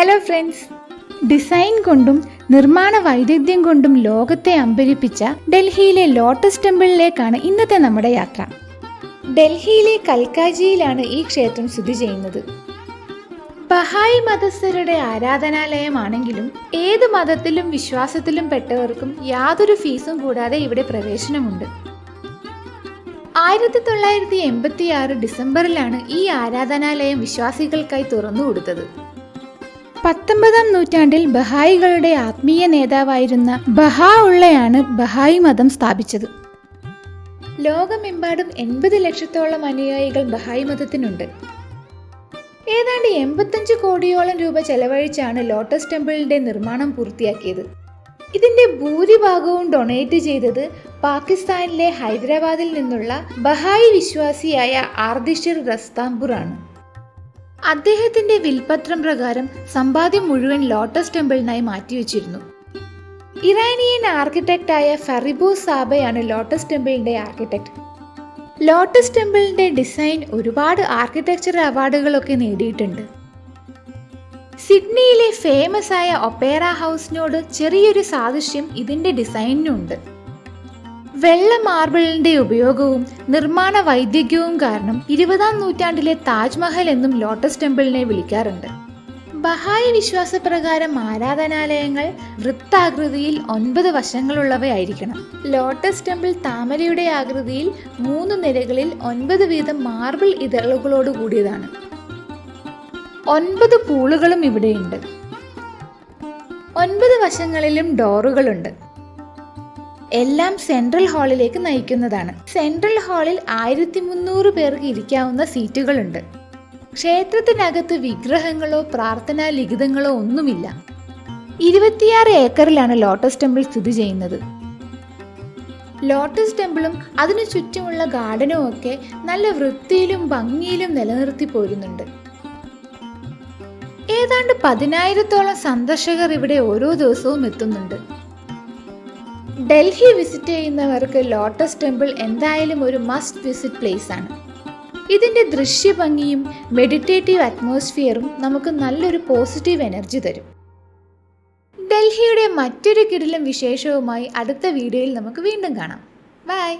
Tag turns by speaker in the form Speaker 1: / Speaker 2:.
Speaker 1: Hello friends design കൊണ്ടും നിർമ്മാണ വൈദഗ്ധ്യം കൊണ്ടും ലോകത്തെ അമ്പരിപ്പിച്ച ഡൽഹിയിലെ ലോട്ടസ് ടെമ്പിളിലേക്കാണ് ഇന്നത്തെ നമ്മുടെ യാത്ര. ഡൽഹിയിലെ കൽക്കാജിയിലാണ് ഈ ക്ഷേത്രം സ്ഥിതി ചെയ്യുന്നത്. ബഹായി മതസ്ഥരുടെ ആരാധനാലയമാണെങ്കിലും ഏത് മതത്തിലും വിശ്വാസത്തിലും പെട്ടവർക്കും യാതൊരു ഫീസും കൂടാതെ ഇവിടെ പ്രവേശനമുണ്ട്. ആയിരത്തി തൊള്ളായിരത്തി എൺപത്തി ആറ് ഡിസംബറിലാണ് ഈ ആരാധനാലയം വിശ്വാസികൾക്കായി തുറന്നു കൊടുത്തത് പത്തൊമ്പതാം നൂറ്റാണ്ടിൽ ബഹായികളുടെ ആത്മീയ നേതാവായിരുന്ന ബഹാ ഉള്ളയാണ് ബഹായി മതം സ്ഥാപിച്ചത്. ലോകമെമ്പാടും എൺപത് ലക്ഷത്തോളം അനുയായികൾ ബഹായി മതത്തിനുണ്ട്. ഏതാണ്ട് എൺപത്തഞ്ച് കോടിയോളം രൂപ ചെലവഴിച്ചാണ് ലോട്ടസ് ടെമ്പിളിന്റെ നിർമ്മാണം പൂർത്തിയാക്കിയത്. ഇതിന്റെ ഭൂരിഭാഗവും ഡൊണേറ്റ് ചെയ്തത് പാകിസ്ഥാനിലെ ഹൈദരാബാദിൽ നിന്നുള്ള ബഹായി വിശ്വാസിയായ ആർദിഷിർ റസ്താംപൂർ ആണ്. അദ്ദേഹത്തിന്റെ വിൽപത്രം പ്രകാരം സമ്പാദ്യം മുഴുവൻ ലോട്ടസ് ടെമ്പിളിനായി മാറ്റിവെച്ചിരുന്നു. ഇറാനിയൻ ആർക്കിടെക്റ്റായ ഫറിബോ സാബയാണ് ലോട്ടസ് ടെമ്പിളിന്റെ ആർക്കിടെക്ട് ലോട്ടസ് ടെമ്പിളിന്റെ ഡിസൈൻ ഒരുപാട് ആർക്കിടെക്ചർ അവാർഡുകളൊക്കെ നേടിയിട്ടുണ്ട്. സിഡ്നിയിലെ ഫേമസ് ആയ ഒപ്പേറ ഹൗസിനോട് ചെറിയൊരു സാദൃശ്യം ഇതിന്റെ ഡിസൈനിനുണ്ട്. വെള്ള മാർബിളിന്റെ ഉപയോഗവും നിർമ്മാണ വൈദഗ്ധ്യവും കാരണം ഇരുപതാം നൂറ്റാണ്ടിലെ താജ്മഹൽ എന്നും ലോട്ടസ് ടെമ്പിളിനെ വിളിക്കാറുണ്ട്. ബഹായി വിശ്വാസപ്രകാരം ആരാധനാലയങ്ങൾ വൃത്താകൃതിയിൽ ഒൻപത് വശങ്ങളുള്ളവയായിരിക്കണം. ലോട്ടസ് ടെമ്പിൾ താമരയുടെ ആകൃതിയിൽ മൂന്ന് നിരകളിൽ ഒൻപത് വീതം മാർബിൾ ഇതളുകളോട് കൂടിയതാണ്. ഒൻപത് പൂളുകളും ഇവിടെയുണ്ട്. ഒൻപത് വശങ്ങളിലും ഡോറുകളുണ്ട്. എല്ലാം സെൻട്രൽ ഹാളിലേക്ക് നയിക്കുന്നതാണ്. സെൻട്രൽ ഹാളിൽ ആയിരത്തി മുന്നൂറ് പേർക്ക് ഇരിക്കാവുന്ന സീറ്റുകളുണ്ട്. ക്ഷേത്രത്തിനകത്ത് വിഗ്രഹങ്ങളോ പ്രാർത്ഥനാ ലിഖിതങ്ങളോ ഒന്നുമില്ല. ഇരുപത്തിയാറ് ഏക്കറിലാണ് ലോട്ടസ് ടെമ്പിൾ സ്ഥിതി ചെയ്യുന്നത്. ലോട്ടസ് ടെമ്പിളും അതിനു ചുറ്റുമുള്ള ഗാർഡനും ഒക്കെ നല്ല വൃത്തിയിലും ഭംഗിയിലും നിലനിർത്തി പോരുന്നുണ്ട്. ഏതാണ്ട് പതിനായിരത്തോളം സന്ദർശകർ ഇവിടെ ഓരോ ദിവസവും എത്തുന്നുണ്ട്. ഡൽഹി വിസിറ്റ് ചെയ്യുന്നവർക്ക് ലോട്ടസ് ടെമ്പിൾ എന്തായാലും ഒരു മസ്റ്റ് വിസിറ്റ് പ്ലേസ് ആണ് ഇതിന്റെ ദൃശ്യഭംഗിയും മെഡിറ്റേറ്റീവ് അറ്റ്മോസ്ഫിയറും നമുക്ക് നല്ലൊരു പോസിറ്റീവ് എനർജി തരും. ഡൽഹിയുടെ മറ്റൊരു കിടിലും വിശേഷവുമായി അടുത്ത വീഡിയോയിൽ നമുക്ക് വീണ്ടും കാണാം. ബൈ!